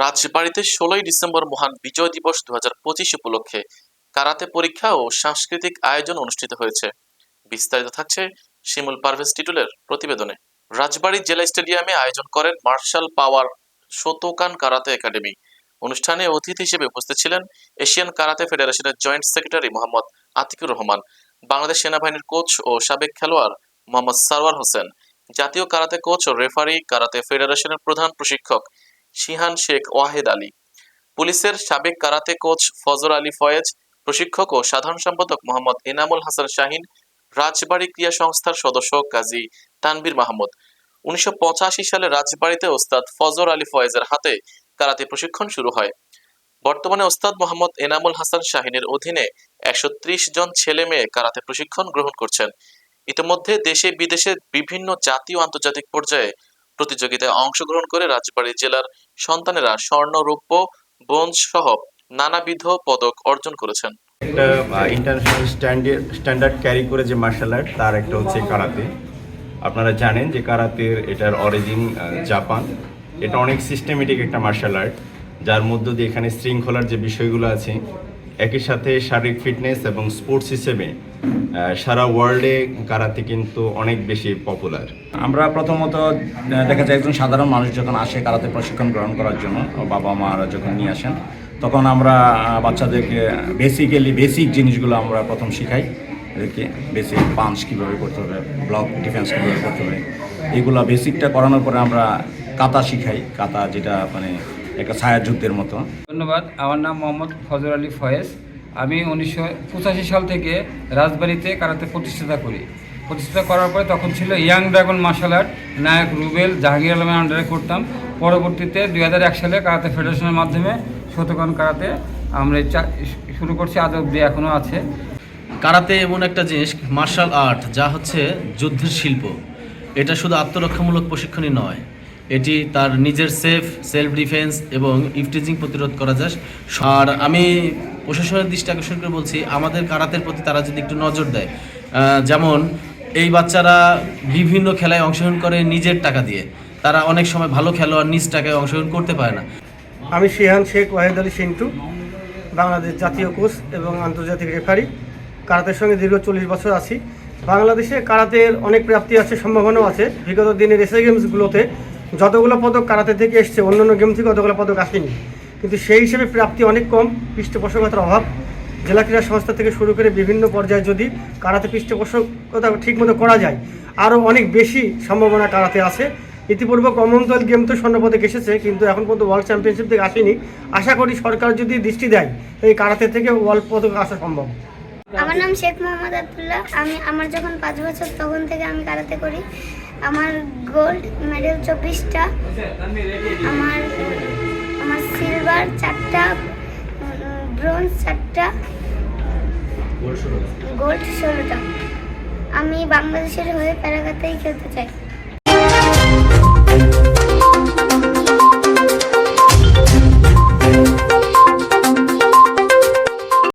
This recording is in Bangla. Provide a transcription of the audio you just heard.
রাজবাড়িতে ষোলোই ডিসেম্বর মহান বিজয় দিবস দু পঁচিশ উপলক্ষে কারাতে পরীক্ষা ও সাংস্কৃতিক আয়োজন অনুষ্ঠিত হয়েছে। বিস্তারিত থাকছে শিমুল পারভেজ টিটুলের প্রতিবেদনে। রাজবাড়ী জেলা স্টেডিয়ামে আয়োজন করেন martial power Shotokan karate academy. অনুষ্ঠানে অতিথি হিসেবে উপস্থিত ছিলেন এশিয়ান কারাতে ফেডারেশনের জয়েন্ট সেক্রেটারি মোহাম্মদ আতিকুর রহমান, বাংলাদেশ সেনাবাহিনীর কোচ ও সাবেক খেলোয়াড় মোহাম্মদ সারওয়ার হোসেন, জাতীয় কারাতে কোচ ও রেফারি কারাতে ফেডারেশনের প্রধান প্রশিক্ষক শিহান শেখ ওয়াহেদ আলী। পুলিশের সাবেক কারাতে কোচ ফজর আলী ফয়েজ, প্রশিক্ষক ও সাধারণ সম্পাদক মোহাম্মদ এনামুল হাসান শাহিন, রাজবাড়ী ক্রিয়া সংস্থার সদস্য কাজী তানবীর মাহমুদ। উনিশশো সালে রাজবাড়িতে ওস্তাদ ফজর আলী ফয়েজের হাতে কারাতে প্রশিক্ষণ শুরু হয়। বর্তমানে ওস্তাদ মোহাম্মদ এনামুল হাসান শাহিনের অধীনে একশো ত্রিশ জন ছেলে মেয়ে কারাতে প্রশিক্ষণ গ্রহণ করছেন। ইতিমধ্যে দেশে বিদেশে বিভিন্ন জাতীয় আন্তর্জাতিক পর্যায়ে প্রতিযোগিতায় অংশগ্রহণ করে রাজবাড়ী জেলার সন্তানেরা স্বর্ণ, রৌপ্য, ব্রোঞ্জ সহ নানাবিধ পদক অর্জন করেছেন। একটা ইন্টারন্যাশনাল স্ট্যান্ডার্ড স্ট্যান্ডার্ড ক্যারি করে যে মার্শাল আর্ট তার একটা হচ্ছে কারাতে আপনারা জানেন যে কারাতের এটার অরিজিন জাপান এটা অনেক সিস্টেমেটিক একটা মার্শাল আর্ট যার মধ্য দিয়ে এখানে শৃঙ্খলার যে বিষয়গুলো আছে, একই সাথে শারীরিক ফিটনেস এবং স্পোর্টস হিসেবে সারা ওয়ার্ল্ডে কারাতে কিন্তু অনেক বেশি পপুলার আমরা প্রথমত দেখা যায় একজন সাধারণ মানুষ যখন আসে কারাতে প্রশিক্ষণ গ্রহণ করার জন্য ও বাবা মারা যখন নিয়ে আসেন তখন আমরা বাচ্চাদেরকে বেসিক্যালি বেসিক জিনিসগুলো আমরা প্রথম শিখাই। এদেরকে বেসিক পাঞ্চ কীভাবে করতে হবে ব্লক ডিফেন্স কীভাবে করতে হবে এগুলো বেসিকটা করানোর পরে আমরা কাতা শিখাই কাতা যেটা মানে একটা ছায়া যুদ্ধের মতো। ধন্যবাদ। আমার নাম মোহাম্মদ ফজর আলী ফয়েজ। আমি উনিশশো পঁচাশি সাল থেকে রাজবাড়িতে কারাতে প্রতিষ্ঠাতা করি। প্রতিষ্ঠাতা করার পরে তখন ছিল ইয়াং ড্রাগন মার্শাল আর্ট নায়ক রুবেল জাহাঙ্গীর আলমের আন্ডারে করতাম। পরবর্তীতে দুই সালে কারাতে ফেডারেশনের মাধ্যমে শতকন কারাতে আমরা শুরু করছি, আজ অব্দি এখনও আছে। কারাতে এমন একটা জিনিস, মার্শাল আর্ট, যা হচ্ছে যুদ্ধের শিল্প। এটা শুধু আত্মরক্ষামূলক প্রশিক্ষণই নয় এটি তার নিজের সেফ সেলফ ডিফেন্স এবং ইফটিজিং প্রতিরোধ করা যায়। আর আমি প্রশাসনের দৃষ্টি আকর্ষণ করে বলছি, আমাদের কারাতের প্রতি তারা যদি একটু নজর দেয় যেমন এই বাচ্চারা বিভিন্ন খেলায় অংশগ্রহণ করে নিজের টাকা দিয়ে। তারা অনেক সময় ভালো খেলোয়াড় নিজ টাকায় অংশগ্রহণ করতে পারে না। আমি শিহান শেখ, ওয়াহেদ আলী সিন্টু, বাংলাদেশ জাতীয় কোচ এবং আন্তর্জাতিক রেফারি। কারাতের সঙ্গে দীর্ঘ চল্লিশ বছর আছি। বাংলাদেশে কারাতের অনেক প্রাপ্তি আছে, সম্ভাবনাও আছে। বিগত দিনের এসএ গেমসগুলোতে যতগুলো পদক কারাতে থেকে এসছে, অন্যান্য গেম থেকে অতগুলো পদক আসেনি। কিন্তু সেই হিসেবে প্রাপ্তি অনেক কম, পৃষ্ঠপোষকতার অভাব। জেলা ক্রীড়া সংস্থা থেকে শুরু করে বিভিন্ন পর্যায়ে যদি কারাতে পৃষ্ঠপোষকতা ঠিকমতো করা যায়, আরও অনেক বেশি সম্ভাবনা কারাতে আছে। ইতিপূর্বে কমনওয়েলথ গেম তো স্বর্ণপদক এসেছে, কিন্তু এখন পর্যন্ত ওয়ার্ল্ড চ্যাম্পিয়নশিপ থেকে আসেনি। আশা করি সরকার যদি দৃষ্টি দেয় এই কারাতে থেকে ওয়ার্ল্ড পদক আসা সম্ভব। আমার নাম শেখ মোহাম্মদ আবদুল্লাহ। আমি, আমার যখন পাঁচ বছর, তখন থেকে আমি কারাতে করি। আমার গোল্ড মেডেল চব্বিশটা আমার আমার সিলভার চারটা ব্রোঞ্জ চারটা গোল্ড ষোলোটা। আমি বাংলাদেশের হয়ে প্যারাগাতেই খেলতে চাই।